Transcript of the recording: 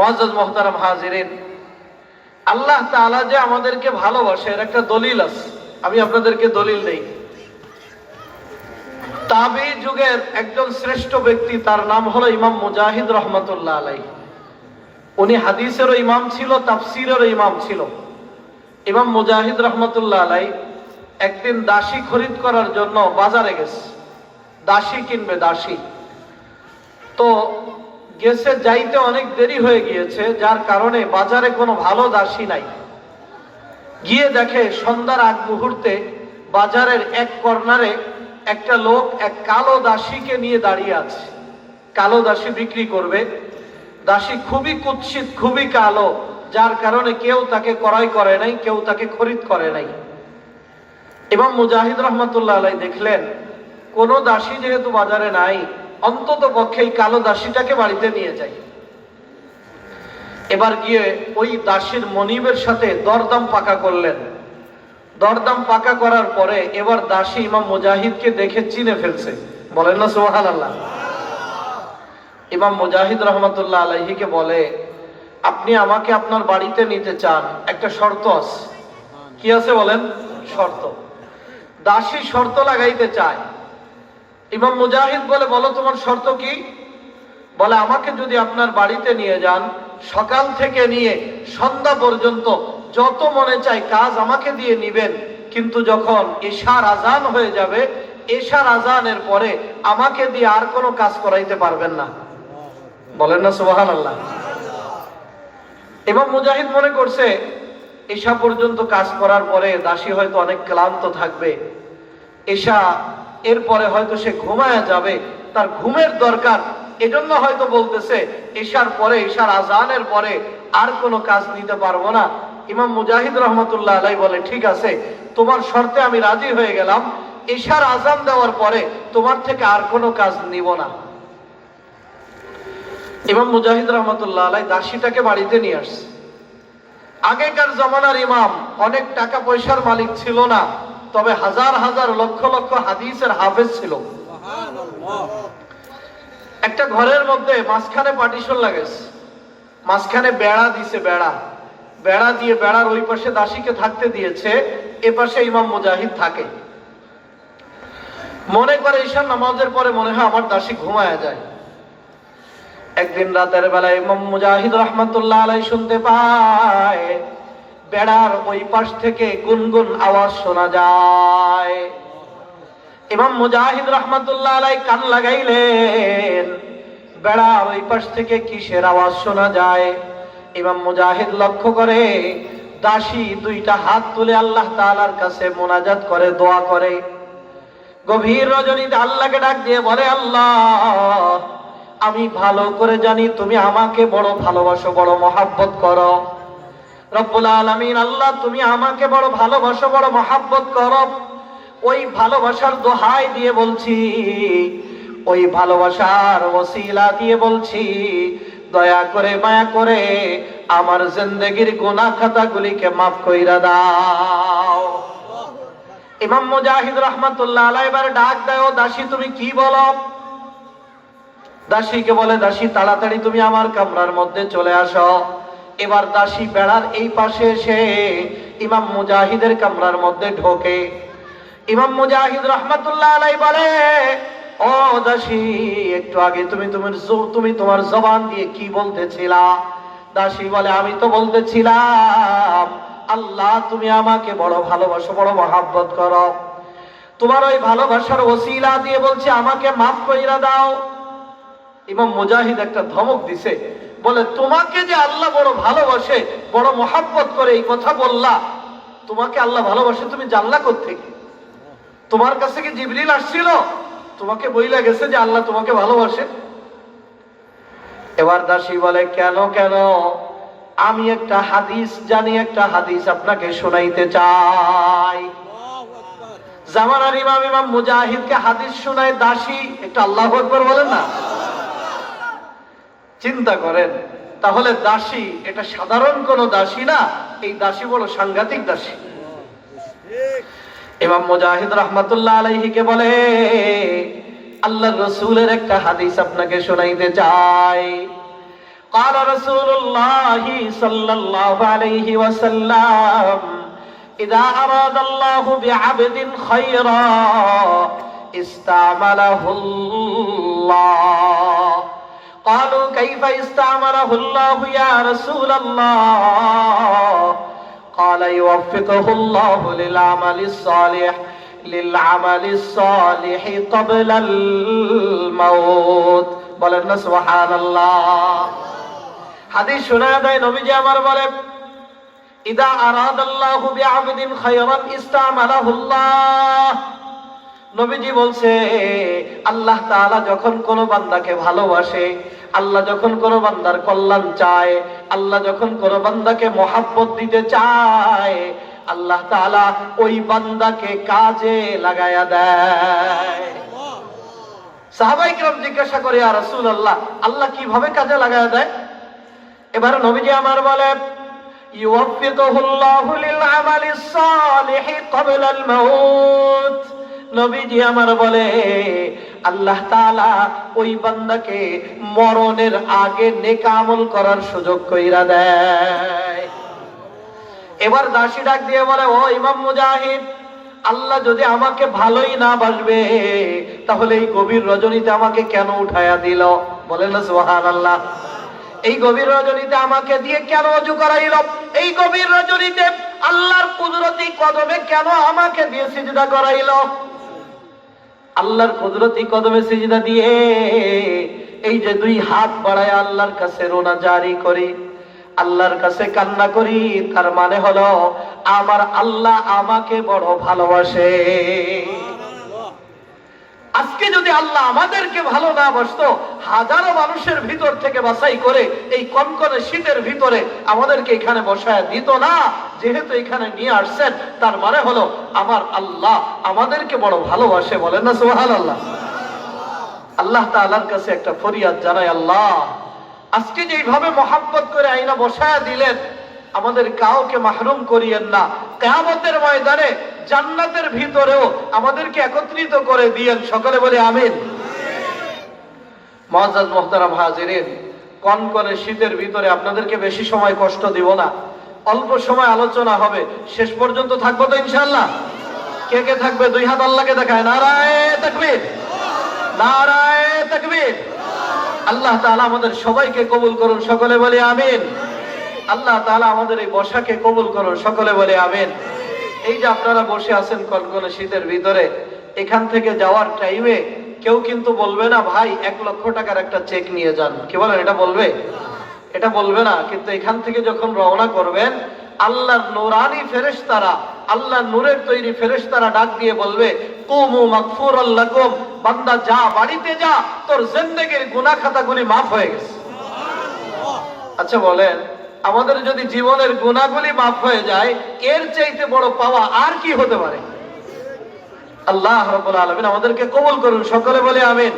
মহাজ মোহতারাম হাজিরেন, আল্লাহ তাআলা যে আমাদেরকে ভালোবাসে, এর একটা দলিল আছে। আমি আপনাদেরকে দলিল দেই। তাবি যুগের একজন শ্রেষ্ঠ ব্যক্তি, তার নাম হলো ইমাম মুজাহিদ রহমতুল্লাহ আলাই উনি হাদিসেরও ইমাম ছিল, তাফসিরেরও ইমাম ছিল। ইমাম মুজাহিদ রহমতুল্লাহ আলাই একদিন দাসী খরিদ করার জন্য বাজারে গেছে। দাসী কিনবে, দাসী। তো গেছে যাইতে অনেক দেরি হয়ে গিয়েছে, যার কারণে বাজারে কোনো ভালো দাসী নাই। গিয়ে দেখে সন্ধ্যার আগ মুহূর্তে বাজারের এক কর্নারে একটা লোক এক কালো দাসীকে নিয়ে দাঁড়িয়ে আছে। কালো দাসী বিক্রি করবে। দাসী খুবই কুৎসিত, খুবই কালো, যার কারণে কেউ তাকে ক্রয় করে নাই, কেউ তাকে খরিদ করে নাই। এবং মুজাহিদ রহমতুল্লাহ আলাই দেখলেন, কোন দাসী যেহেতু বাজারে নাই অন্তত পক্ষে এই কালো দাসীটাকে বাড়িতে নিয়ে যায় এবার গিয়ে ওই দাসীর মনিবের সাথে দরদাম পাকা করলেন। দরদাম পাকা করার পরে এবার দাসী ইমাম মুজাহিদকে দেখে চিনে ফেলছে। বলেন না সোহান আল্লাহ ইমাম মুজাহিদ রহমতুল্লাহ আলাইহিকে বলে, আপনি আমাকে আপনার বাড়িতে নিতে চান, একটা শর্ত আছে। কি আছে বলেন? শর্ত। দাসী শর্ত লাগাইতে চায়। ইমাম মুজাহিদ বলে, বলো তোমার শর্ত কি? বলে, আমাকে যদি আপনার বাড়িতে নিয়ে যান, সকাল থেকে নিয়ে সন্ধ্যা পর্যন্ত যত মনে চায় কাজ আমাকে দিয়ে নিবেন, কিন্তু যখন এশার আজান হয়ে যাবে, এশার আজানের পরে আমাকে দিয়ে আর কোনো কাজ করাইতে পারবেন না। বলেন না সুবাহান আল্লাহ এবং মুজাহিদ মনে করছে, এশা পর্যন্ত কাজ করার পরে দাসী হয়তো অনেক ক্লান্ত থাকবে। এশা এরপরে হয়তো সে ঘুমায়া যাবে, তার ঘুমের দরকার। এজন্য হয়তো বলতেছে, এশার পরে, এশার আজানের পরে আর কোনো কাজ নিতে পারব না। ইমাম মুজাহিদ রহমতুল্লাহ আলাই বলে, ঠিক আছে, তোমার শর্তে আমি রাজি হয়ে গেলাম। এশার আজান দেওয়ার পরে তোমার থেকে আর কোনো কাজ নিব না। ইমাম মুজাহিদ রহমতুল্লাহ আলাই দাসীটাকে বাড়িতে নিয়ে আসছে। আগেকার জমানার ইমাম অনেক টাকা পয়সার মালিক ছিল না। তবে হাজার হাজার লক্ষ লক্ষ হাদিসের হাফেজ ছিল। একটা ঘরের মধ্যে মাঝখানে পার্টিশন লাগেছে মাঝখানে বেড়া দিছে বেড়া। বেড়া দিয়ে বেড়ার ওই পাশে দাসীকে থাকতে দিয়েছে, এ পাশে ইমাম মুজাহিদ থাকে। মনে করে ঈশান নামাজের পরে মনে হয় আমার দাসী ঘুমায়া যায়। একদিন রাতের বেলায় ইমাম মুজাহিদ রহমতুল্লাহ আলাই শুনতে পায় বেড়ার ওই পাশ থেকে গুনগুন আওয়াজ শোনা যায়। ইমাম মুজাহিদ রহমতুল্লাহ আলাই কান লাগাইলেন, বেড়ার ওই পাশ থেকে কিসের আওয়াজ শোনা যায়? ইমাম মুজাহিদ লক্ষ্য করে, দাসী দুইটা হাত তুলে আল্লাহ তাআলার কাছে মোনাজাত করে, দোয়া করে। গভীর রজনীতে আল্লাহকে ডাক দিয়ে বলে, আল্লাহ, আমি ভালো করে জানি, তুমি আমাকে বড় ভালোবাসো, বড় মহাব্বত করো। রব্বুল আলামিন, আল্লাহ তুমি আমাকে বড় ভালোবাসো, বড় মহাব্বত করো। ওই ভালোবাসার দোহাই দিয়ে বলছি, ওই ভালোবাসার ওসিলা দিয়ে বলছি, দয়া করে, মায়া করে আমার জিন্দগির গুনাহ খাতাগুলিকে মাফ কইরা দাও। ইমাম মুজাহিদ রহমাতুল্লাহ আলাইহি এবার ডাক দেয় দাসী, তুমি কি বলো? দাসীকে বলে, দাসী, তাড়াতাড়ি তুমি আমার কামরার মধ্যে চলে আসো। এবার দাসী বেড়ার এই পাশে এসে ইমাম মুজাহিদের কামরার মধ্যে ঢোকে। ইমাম মুজাহিদ রহমাতুল্লাহ আলাই বলে, ও দাসী, একটু আগে তুমি তুমি তুমি তোমার জবান দিয়ে কি বলতেছিলা? দাসী বলে, আমি তো বলতেছিলাম, আল্লাহ তুমি আমাকে বড় ভালোবাসো, বড় মহাব্বত করো। তোমার ওই ভালোবাসার ওসিলা দিয়ে বলছে, আমাকে মাফ কইরা দাও। ইমাম মুজাহিদ একটা ধমক দিছে। বলে, তোমাকে যে আল্লাহ বড় ভালোবাসে, বড় মহাব্বত করে এই কথা বললা, তোমাকে আল্লাহ ভালোবাসে তুমি জানলা থেকে তোমার কাছে কি জিবরিল আসছিল? তোমাকে বইলা গেছে যে আল্লাহ তোমাকে ভালোবাসে? এবার দাসী বলে, কেন কেন? আমি একটা হাদিস জানি, একটা হাদিস আপনাকে শোনাইতে চাই। জামানার ইমাম ইমাম মুজাহিদকে হাদিস শোনায় দাসী, একটা আল্লাহ আকবর বলেন না? চিন্তা করেন তাহলে দাসী এটা সাধারণ কোন দাসী না এই দাসী বড় সাংঘাতিক দাসী ইমাম মুজাহিদ রহমাতুল্লাহ আলাইহিকে বলে আল্লাহ রসুলের একটা হাদিস আপনাকে শোনাইতে চাই قال رسول الله صلى الله عليه وسلم إذا أراد الله بعبد خيرا استعمله الله قالوا كيف استعمله الله يا رسول الله قال يوفقه الله للعمل الصالح للعمل الصالح قبل الموت বলেন না সুবহানাল্লাহ হাদিস শোনা দেয় নবীজি আমার বলে ইদা আরাদাল্লাহু বিআবদিন খায়রান ইস্তামালাহুল্লাহ নবীজি বলছে, আল্লাহ তাআলা যখন কোন বান্দাকে ভালোবাসে, আল্লাহ যখন কোন বান্দার কল্যাণ চায়, আল্লাহ যখন কোন বান্দাকে মহাব্বত দিতে চায়, আল্লাহ তাআলা ওই বান্দাকে কাজে লাগায়া দেয়। সাহাবাই কিরাম জিজ্ঞাসা করে আর রাসূল আল্লাহ আল্লাহ কীভাবে কাজে লাগায়া দেয়? এবার নবীজি আমার বলে ইউওয়াফিকুহুল্লাহু লিল আমালিস সালিহি ক্বাবলাল মাউত। নবীজি আমার বলে, আল্লাহ তাআলা ওই বান্দাকে মরণের আগে নেক আমল করার সুযোগ কইরা দেয়। এবার দাসী ডাক দিয়ে বলে, ও ইমাম মুজাহিদ, আল্লাহ যদি আমাকে ভালোই না বাসবে, তাহলে এই গভীর রজনীতে আমাকে কেন উঠায়া দিল? বলেন না সুহান আল্লাহ এই গভীর রজনীতে আমাকে দিয়ে কেন অজু করাইল? এই গভীর রজনীতে আল্লাহর কুদরতি কদমে কেন আমাকে দিয়ে সিজদা করাইল? আল্লাহর কুদরতি কদমে সিজদা দিয়ে এই যে দুই হাত বাড়ায় আল্লাহর কাছে রোনা জারি করি, আল্লাহর কাছে কান্না করি, তার মানে হলো, আমার আল্লাহ আমাকে বড় ভালোবাসে। আজকে যদি আল্লাহ আমাদেরকে ভালো না বসতো, হাজারো মানুষের ভিতর থেকে বাছাই করে এই কনকনে শীতের ভিতরে আমাদেরকে এখানে বসায় দিত না, যেহেতু এখানে নিয়ে আসছেন, তার মানে হলো আমার আল্লাহ আমাদেরকে বড় ভালোবাসে বলেন না সোহাল আল্লাহ আল্লাহ তাআলার কাছে একটা ফরিয়াদ জানাই, আল্লাহ, আজকে যেইভাবে মহাব্বত করে আইনা বসায়া দিলেন, আমাদের কাউকে মাহরুম করিয়েন না। কেয়ামতের ময়দানে জান্নাতের ভিতরেও আমাদেরকে একত্রিত করে দিয়েন। সকলে বলে আমিন। মহাজাজ মোহতারাম হাজিরিন কনকনে শীতের ভিতরে আপনাদেরকে বেশি সময় কষ্ট দিব না। অল্প সময় আলোচনা হবে। শেষ পর্যন্ত থাকব তো ইনশাল্লাহ কে কে থাকবে? দুই হাত আল্লাহকে দেখায়। নারায় তাকবীর। নারায় তাকবীর। আল্লাহ তাআলা আমাদের সবাইকে কবুল করুন। সকলে বলে আমিন। আল্লাহ তাআলা আমাদের এই বসাকে কবুল করুন। সকলে বলে আমিন। এই যে আপনারা বসে আছেন কনকনে শীতের ভিতরে, এখান থেকে যাওয়ার টাইমে কেউ কিন্তু বলবে না, ভাই, এক লক্ষ টাকার একটা চেক নিয়ে যান। কি বলেন, এটা বলবে? এটা বলবে না, কিন্তু এখান থেকে যখন রওনা করবেন, আল্লাহর নুরানি ফেরেশতারা, আল্লাহর নূরের তৈরি ফেরেশতারা ডাক দিয়ে বলবে, কুমু মাগফুর আল্লাকুম বান্দা যা বাড়িতে যা, তোর জিন্দেগির গুনাহ খাতাগুলি মাফ হয়ে গেছে। আচ্ছা বলেন আমাদের যদি জীবনের গুণাগুলি মাফ হয়ে যায়, এর চাইতে বড় পাওয়া আর কি হতে পারে? আল্লাহ রবুল আলমিন আমাদেরকে কবুল করুন, সকলে বলে আমিন।